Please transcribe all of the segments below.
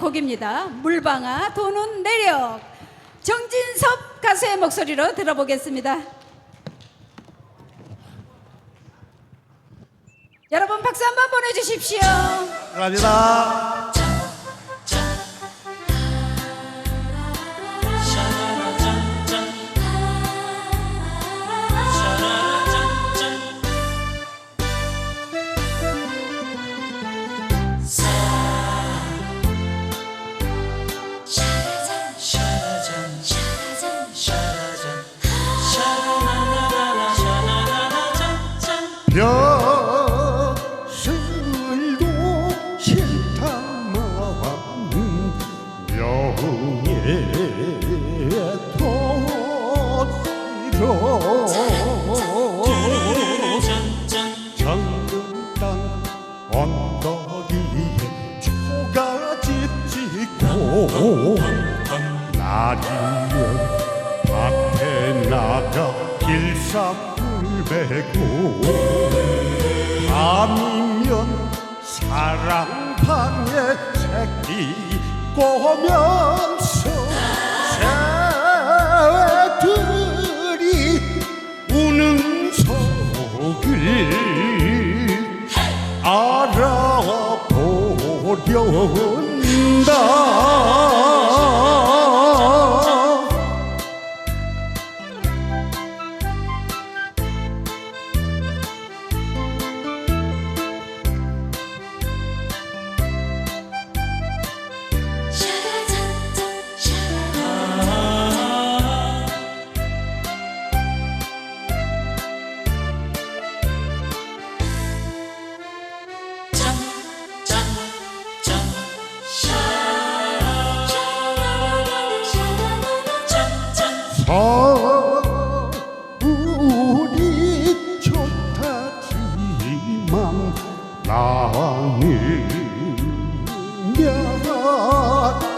곡입니다. 물방아 도는 내력 정진섭 가수의 목소리로 들어보겠습니다. 여러분 박수 한번 보내주십시오. 감사합니다. 명예 토지로 정든 땅 언덕 위에 초가집 짓고 날이면 밭에 나가 길쌈을 베고 밤이면 사랑방에 새끼 꼬면 알아보련다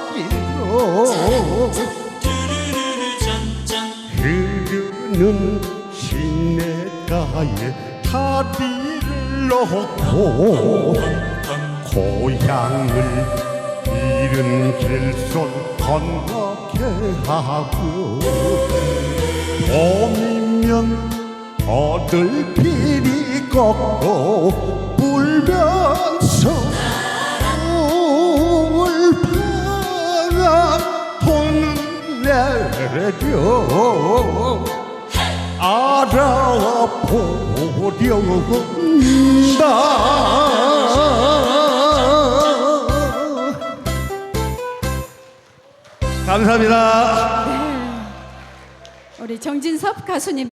며칠로 흐르는 시내가에 다리를 놓고 고향을 잃은 길손 건너게 하고 봄이면 어들길이 걷고 불면서 울파가 돈 내려 알아보려다 감사합니다. 우리 정진섭 가수님.